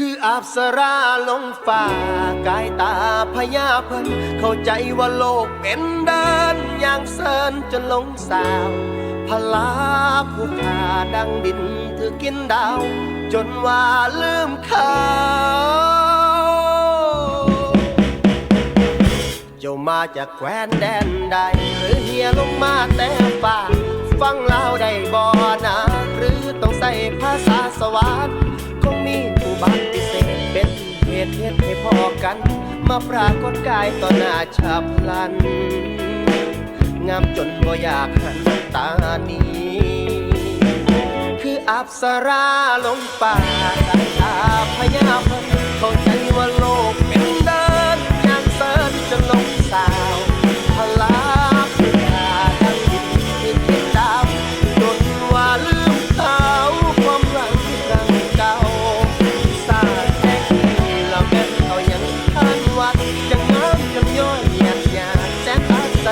คืออาบสราลงฝ่ากายตาพญาเพิ่นเข้าใจว่าโลกเป็นเดินอย่างเสินจนลงสาวพลาผู้ขาดังดินถือกินดาว จนว่าลืมเขาจะมาจากแคว้นแดนใด หรือเฮียลงมาแต่ฝ่าฟังเล่าได้บ่นะหรือต้องใส่ภาษาสวรรค์ เข็ดให้พอกัน มาปรากฏกายต่อหน้าฉาพลัน งามจนบ่อยากหันตานีคืออับสราลงป่าตาพยาพ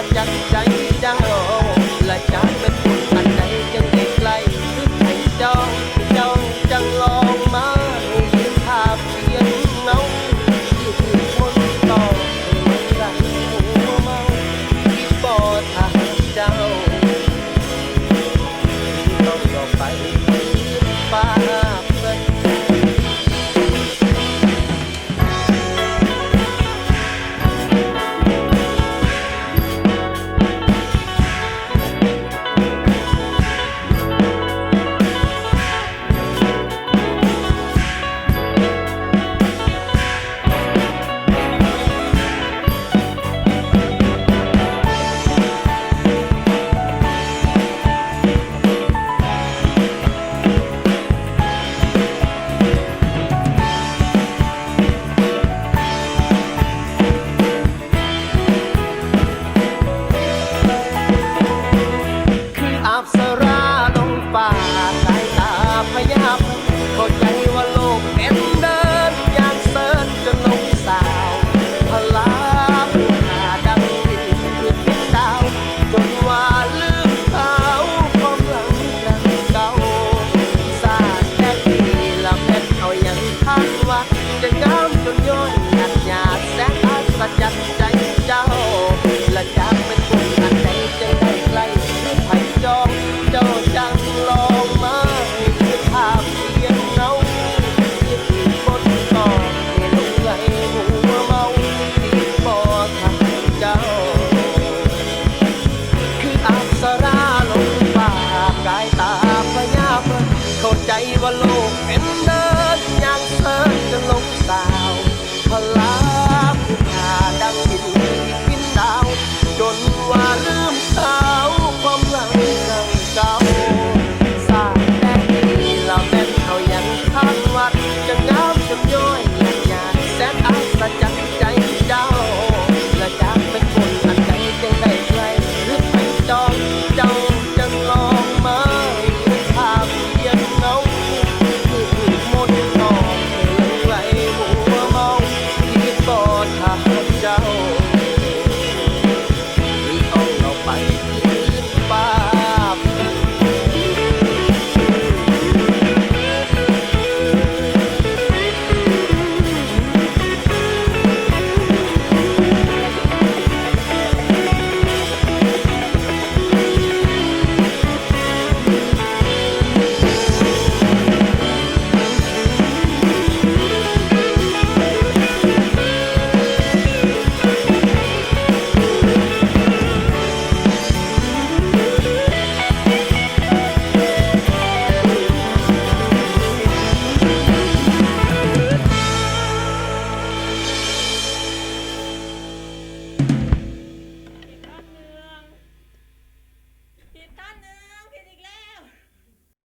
Jack, Jack.